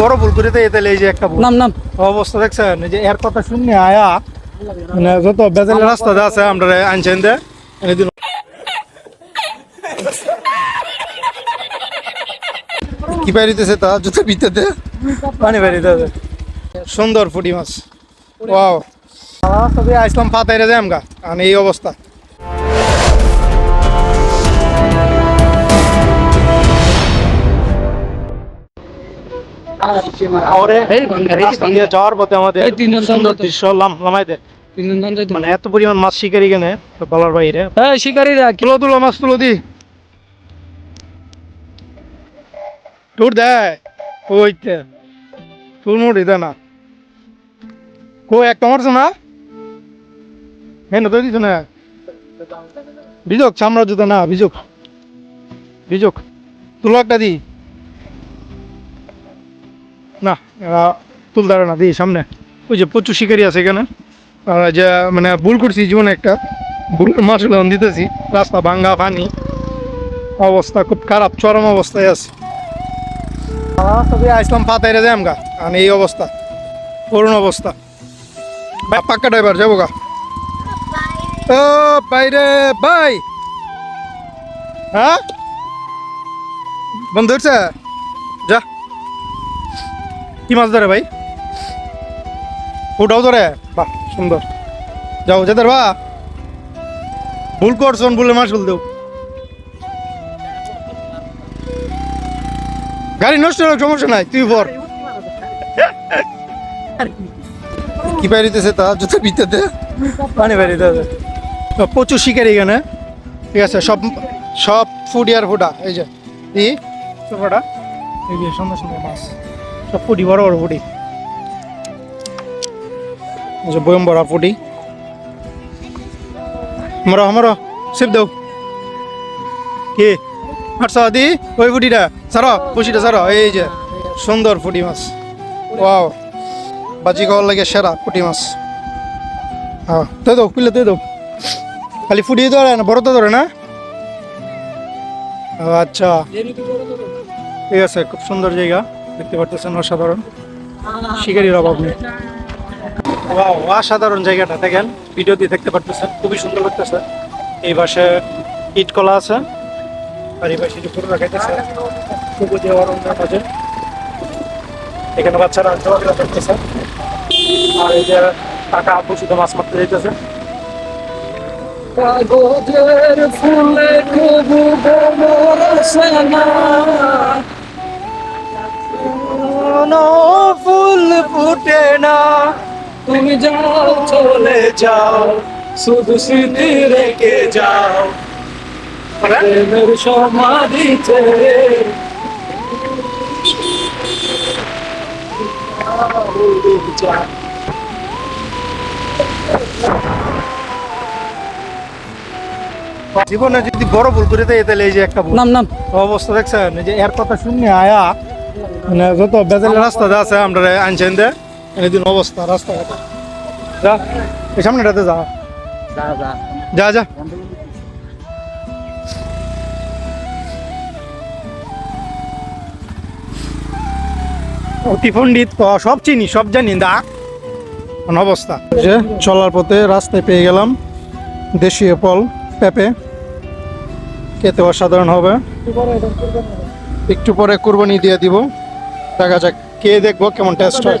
বড় ভুল করে দেয় তাহলে এই যে একটা নাম নাম। অবস্থা দেখছেন এই যে এর কথা শুনে আয়া মানে যত বেজাল রাস্তা যা আছে আমরা আনছেন দে এনে দিন। কি বাইরিতেছে তা? জুতো ভিতরে পানি বাইরিতেছে সুন্দর ফুটি মাছ। ওয়াও আসলাম ফাতাইরে যাই আমগা। আমি এই অবস্থা। যাওয়ার পথে আমাদের দৃশ্য লামাইতে যাইতো মানে এত পরিমাণ মাছ শিকারি কেনে বলার বাইরে। এই শিকারীরা কি তুলো তুলো মাছ তুলো দি। টুর দেয়। ওইতে টুর মুড়ি দে না। কো একটা মারছো না হ্যাঁ তো দিছ না। বিজোক চামড়া জুতো না বিজোক বিজোক তুলো একটা দি। না এরা তুলদারে না দি সামনে। ওই যে প্রচুর শিকারি আছে এখানে। আর যে মানে ভুল করছি জীবনে একটা। ভুল মাছ দিতেছি। রাস্তা ভাঙ্গা পানি অবস্থা খুব খারাপ চরম অবস্থায় আছে। আসলাম ফাতাইরে যাই আমগা আমি এই অবস্থা করুণ অবস্থা। ভাই, পাক্কা ড্রাইভার যাব গা। ও বাইরে ভাই! হ্যাঁ? বন্ধু হচ্ছে যা। কি মাছ ধরে ভাই? ফুটাও ধরে? বাহ সুন্দর। যাও যেতে বা ভুল করছন বলে মাসুল দেও গাড়ি নষ্ট হোক সমস্যা নাই তুই পর। কি বাইরিতেছে তা? জুতো ভিতরে পানি বাইরিতেছে প্রচুর শিকারি এখানে। ঠিক আছে সব সব ফুডি আর ফুটা এই যে। ই ফুটা। এই যে সুন্দর সুন্দর মাছ। সব ফুটি বড় বড় ফুটি। যে বয়ম বড়া ফুটি। মরো মরো সিপ দাও। কি? আটশো দি ওই ফুটিটা সারো পুষিটা সারো এই যে সুন্দর ফুটি মাছ। ওয়াও। বাজি খাওয়ার লাগে সেরা ফুটি মাছ। হ্যাঁ তো দাও, পিলে তো দাও। খালি ফুটি ধরে না, বড় তো ধরে না? আচ্ছা। ঠিক আছে, খুব সুন্দর জায়গা। দেখতে পারতেছেন অসাধারণ। শিকারির অভাব নেই। ওয়াও অসাধারণ জায়গাটা দেখেন ভিডিওতে দেখতে পারতেছেন খুবই সুন্দর লাগতেছে। এই পাশে ইট কলা আছে আর এই পাশে পুরো রাখাইতেছে সবুজ অরণ্যের মাঝে। এখানে বাচ্চারা খেলাধুলা করতেছে আর এই যে টাকা আপু শুধু মাছ মারতে যাইতেছে। কাগজের ফুলে কবু বরসে না কোনো ফুল ফুটে না। তুমি যাও চলে যাও শুধু স্মৃতি রেখে যাও। প্রেমের সমাধিতে জীবনে যদি বড় ভুল করে দেয় তাহলে এই যে একটা ভুল। নাম নাম। অবস্থা দেখছেন যে এর কথা শুনে আয়া মানে যত বেজাল রাস্তা যা আছে আমরা আনছেন দে। এদিন অবস্থা রাস্তা যা এই সামনেটাতে যা। যা যা। অতি পণ্ডিত তো সব চিনি সব জানি দা। কোন অবস্থা। যে চলার পথে রাস্তায় পেয়ে গেলাম দেশীয় ফল পেঁপে। খেতে অসাধারণ হবে। একটু পরে কুরবানি দিয়ে দিব। দেখা যাক কে দেখবো কেমন টেস্ট হয়